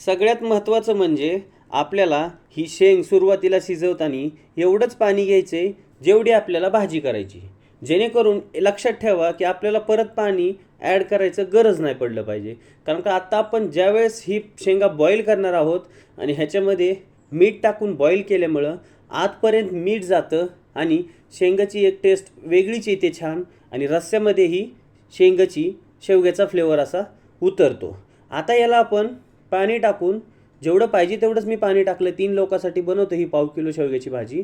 सगळ्यात महत्त्वाचं म्हणजे आपल्याला ही शेंग सुरुवातीला शिजवताना एवढंच पाणी घ्यायचं आहे जेवढी आपल्याला भाजी करायची. जेणेकरून लक्षात ठेवा की आपल्याला परत पाणी ॲड करायचं गरज नाही पडलं पाहिजे. कारण का आता आपण ज्यावेळेस ही शेंगा बॉईल करणार आहोत आणि ह्याच्यामध्ये मीठ टाकून बॉईल केल्यामुळं आतपर्यंत मीठ जातं आणि शेंगाची एक टेस्ट वेगळीच येते छान आणि रस्स्यामध्येही शेंगाची शेवग्याचा फ्लेवर असा उतरतो. आता याला आपण पाणी टाकून जेवढं पाहिजे तेवढंच मी पाणी टाकलं. तीन लोकांसाठी बनवतो ही पाव किलो शेवग्याची भाजी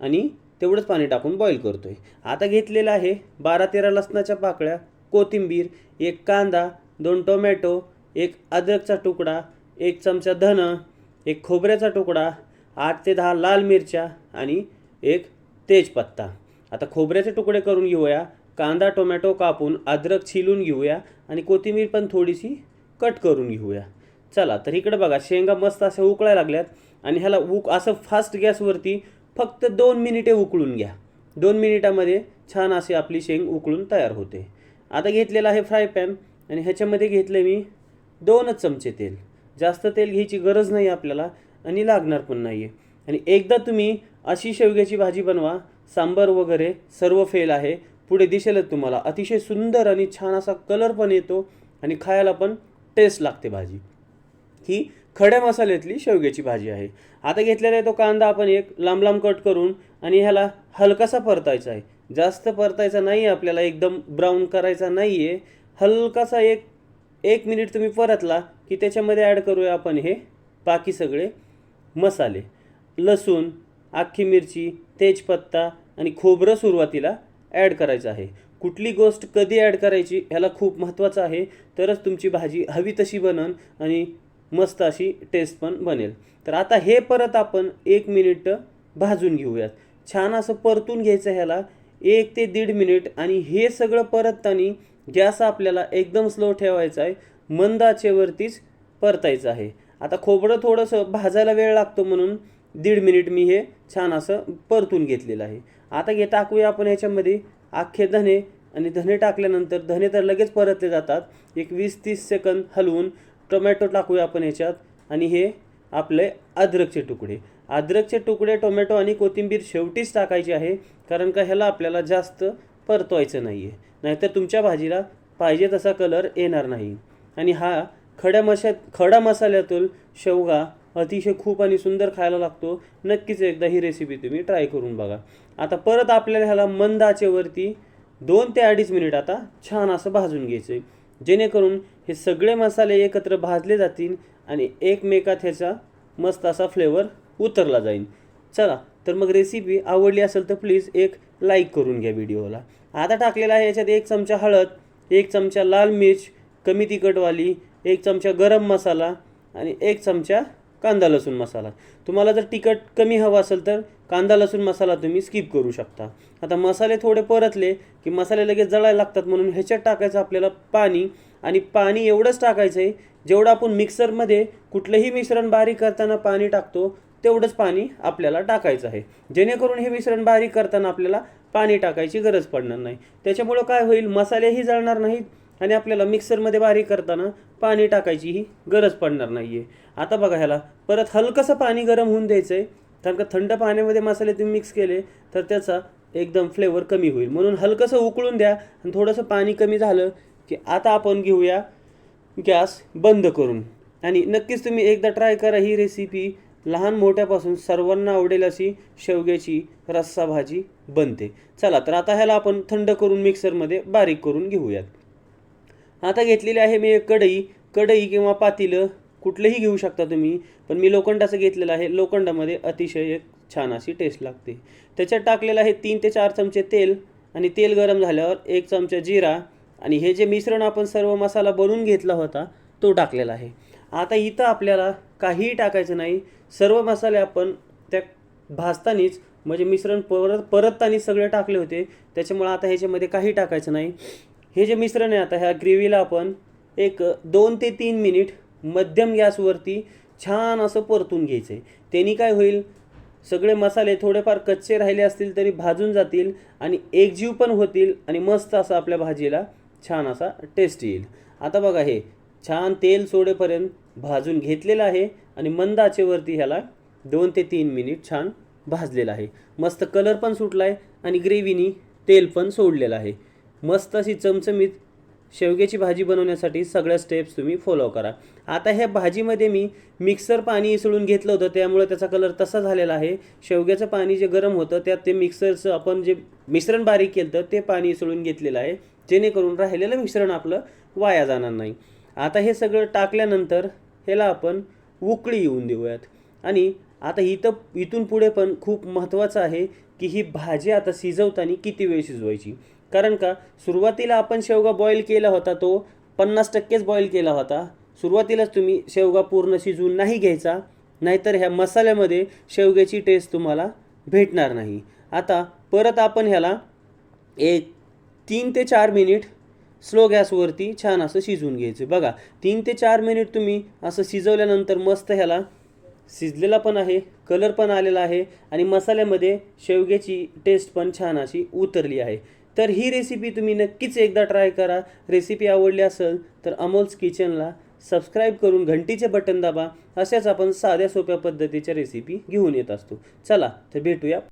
आणि तेवढंच पाणी टाकून बॉईल करतो आहे आता घेतलेलं आहे बारा तेरा लसणाच्या पाकळ्या कोथिंबीर एक कांदा दोन टोमॅटो एक अद्रकचा तुकडा एक चमचा धन एक खोबऱ्याचा तुकडा आठ ते दहा लाल मिरच्या आणि एक तेजपत्ता. आता खोबऱ्याचे तुकडे करून घेऊया. कांदा टोमॅटो कापून अद्रक छिलून घेऊया आणि कोथिंबीर पण थोडीशी कट करून घेऊया. चला तर इकडे बघा शेंगा मस्त अशा उकळायला लागल्यात आणि ह्याला उक असं फास्ट गॅसवरती फक्त दोन मिनिटे उकळून घ्या. दोन मिनिटामध्ये छान अशी आपली शेंग उकळून तयार होते. आता घेतलेला आहे फ्राय पॅन आणि ह्याच्यामध्ये घेतले मी दोनच चमचे तेल. जास्त तेल घ्यायची गरज नाही आपल्याला आणि लागणार पण नाही आहे आणि एकदा तुम्ही अशी शेवग्याची भाजी बनवा सांबर वगैरे सर्व फेल आहे. पुढे दिसेलच तुम्हाला. अतिशय सुंदर आणि छान असा कलर पण येतो आणि खायला पण टेस्ट लागते भाजी. ही खड्या मसाल्यातली शेवग्याची भाजी आहे. आता घेतलेला आहे तो कांदा आपण एक लांब लांब कट करून आणि ह्याला हलकासा परतायचा आहे. जास्त परतायचा नाही आहे आपल्याला एकदम ब्राऊन करायचा नाही आहे हलकासा एक एक मिनिट तुम्ही परतला की त्याच्यामध्ये ॲड करूया आपण हे बाकी सगळे मसाले. लसूण अख्खी मिरची तेजपत्ता आणि खोबरं सुरुवातीला ॲड करायचं आहे. कुठली गोष्ट कधी ॲड करायची ह्याला खूप महत्त्वाचं आहे. तरच तुमची भाजी हवी तशी बनन आणि मस्त अशी टेस्ट पण बनेल. तर आता हे परत आपण एक मिनिट भाजून घेऊयात. छान असं परतून घ्यायचं ह्याला एक ते दीड मिनिट आणि हे सगळं परतताना गॅस आपल्याला एकदम स्लो ठेवायचा आहे. मंद आचेवरतीच परतायचं आहे. आता खोबरं थोडंसं भाजायला वेळ लागतो म्हणून दीड मिनिट मी हे छान असं परतून घेतलेलं आहे. आता घे टाकूया आपण ह्याच्यामध्ये. अख्खे धने आणि धने टाकल्यानंतर धने तर लगेच परतले जातात. एक वीस तीस सेकंद हलवून टोमॅटो टाकूया आपण याच्यात आणि हे आपले अद्रकचे तुकडे. अद्रकचे तुकडे टोमॅटो आणि कोथिंबीर शेवटीच टाकायची आहे कारण का ह्याला आपल्याला जास्त परतवायचं नाही आहे नाहीतर तुमच्या भाजीला पाहिजे तसा कलर येणार नाही. आणि हा खड्या मशा खडा मसाल्यातून शेवगा अतिशय खूप आणि सुंदर खायला लागतो. नक्कीच एकदा ही रेसिपी तुम्ही ट्राय करून बघा. आता परत आपल्याला ह्याला मंद आचेवरती दोन ते अडीच मिनिट आता छान असं भाजून घ्यायचं आहे जेणेकरून हे सगळे मसाले एकत्र भाजले जातील आणि एकमेकात ह्याचा मस्त असा फ्लेवर उतरला जाईल. चला तर मग रेसिपी आवडली असेल तर प्लीज एक लाईक करून घ्या व्हिडिओला आता टाकलेला आहे याच्यात एक चमचा हळद एक चमचा लाल मिर्च कमी तिखटवाली एक चमचा गरम मसाला आणि एक चमचा कांदा लसूण मसाला. तुम्हाला जर तिखट कमी हवं असेल तर कांदा लसूण मसाला तुम्ही स्किप करू शकता. आता मसाले थोडे परतले की मसाले लगेच जळायला लागतात म्हणून ह्याच्यात टाकायचं आपल्याला पाणी आणि पाणी एवढंच टाकायचं आहे जेवढं आपण मिक्सरमध्ये कुठलंही मिश्रण बारीक करताना पाणी टाकतो तेवढंच पाणी आपल्याला टाकायचं आहे. जेणेकरून हे मिश्रण बारीक करताना आपल्याला पाणी टाकायची गरज पडणार नाही. त्याच्यामुळं काय होईल? मसालेही जळणार नाहीत आणि आपल्याला मिक्सरमध्ये बारीक करताना पाणी टाकायचीही गरज पडणार नाही आहे आता बघा ह्याला परत हलकंसं पाणी गरम होऊन द्यायचं आहे कारण का थंड पाण्यामध्ये मसाले तुम्ही मिक्स केले तर त्याचा एकदम फ्लेवर कमी होईल. म्हणून हलकंसं उकळून द्या आणि थोडंसं पाणी कमी झालं की आता आपण घेऊया गॅस बंद करून. आणि नक्कीच तुम्ही एकदा ट्राय करा ही रेसिपी लहान मोठ्यापासून सर्वांना आवडेल अशी शेवग्याची रस्सा भाजी बनते. चला तर आता ह्याला आपण थंड करून मिक्सरमध्ये बारीक करून घेऊयात. आता घेतलेली आहे मी एक कढई. कढई किंवा पातेलं. कुठलंही घेऊ शकता तुम्ही पण मी लोखंडाचं घेतलेलं आहे. लोखंडामध्ये अतिशय एक छान अशी टेस्ट लागते. त्याच्यात टाकलेलं आहे तीन ते चार चमचे तेल आणि तेल गरम झाल्यावर एक चमचा जिरा आणि हे जे मिश्रण आपण सर्व मसाला बनवून घेतला होता तो टाकलेला आहे. आता इथं आपल्याला काहीही टाकायचं नाही. सर्व मसाले आपण त्या भाजतानीच म्हणजे मिश्रण परत परततानी सगळे टाकले होते. त्याच्यामुळे आता ह्याच्यामध्ये काही टाकायचं नाही. हे जे मिश्रण आहे आता ह्या ग्रेव्हीला आपण एक दोन ते तीन मिनिट मध्यम गॅसवरती छान असं परतून घ्यायचं आहे त्यांनी काय होईल? सगळे मसाले थोडेफार कच्चे राहिले असतील तरी भाजून जातील आणि एकजीव पण होतील आणि मस्त असं आपल्या भाजीला छान असा टेस्ट येईल. आता बघा हे छान तेल सोडेपर्यंत भाजून घेतलेलं आहे आणि मंद आचेवरती ह्याला दोन ते तीन मिनिट छान भाजलेलं आहे. मस्त कलर पण सुटला आहे आणि ग्रेव्हीनी तेल पण सोडलेलं आहे. मस्त अशी चमचमीत शेवग्याची भाजी बनवण्यासाठी सगळ्या स्टेप्स तुम्ही फॉलो करा. आता ह्या भाजीमध्ये मी मिक्सर पाणी इसळून घेतलं होतं त्यामुळे त्याचा कलर तसा झालेला आहे. शेवग्याचं पाणी जे गरम होतं त्यात ते मिक्सरचं आपण जे मिश्रण बारीक केलं तर ते पाणी इसळून घेतलेलं आहे. जेणेकरून राहिलेलं मिश्रण आपलं वाया जाणार नाही. आता हे सगळं टाकल्यानंतर ह्याला आपण उकळी येऊन देऊयात. आणि आता इथं इथून पुढे पण खूप महत्त्वाचं आहे की ही भाजी आता शिजवताना किती वेळ शिजवायची? कारण का? सुरुवातीला आपण शेवगा बॉईल केला होता तो पन्नास टक्केच बॉईल केला होता. सुरुवातीलाच तुम्ही शेवगा पूर्ण शिजवून नाही घ्यायचा नाहीतर ह्या मसाल्यामध्ये शेवग्याची टेस्ट तुम्हाला भेटणार नाही. आता परत आपण ह्याला एक तीन ते चार मिनिट स्लो गॅसवरती छान असं शिजवून घ्यायचं. बघा तीन ते चार मिनिट तुम्ही असं शिजवल्यानंतर मस्त ह्याला शिजलेला पण आहे कलर पण आलेला आहे आणि मसाल्यामध्ये शेवग्याची टेस्ट पण छान अशी उतरली आहे. तर ही रेसिपी तुम्ही नक्कीच एकदा ट्राय करा. रेसिपी आवडली असेल तर अमोल्स किचनला सबस्क्राईब करून घंटीचे बटन दाबा. अशाच आपण साध्या सोप्या पद्धतीच्या रेसिपी घेऊन येत असतो. चला तर भेटूया.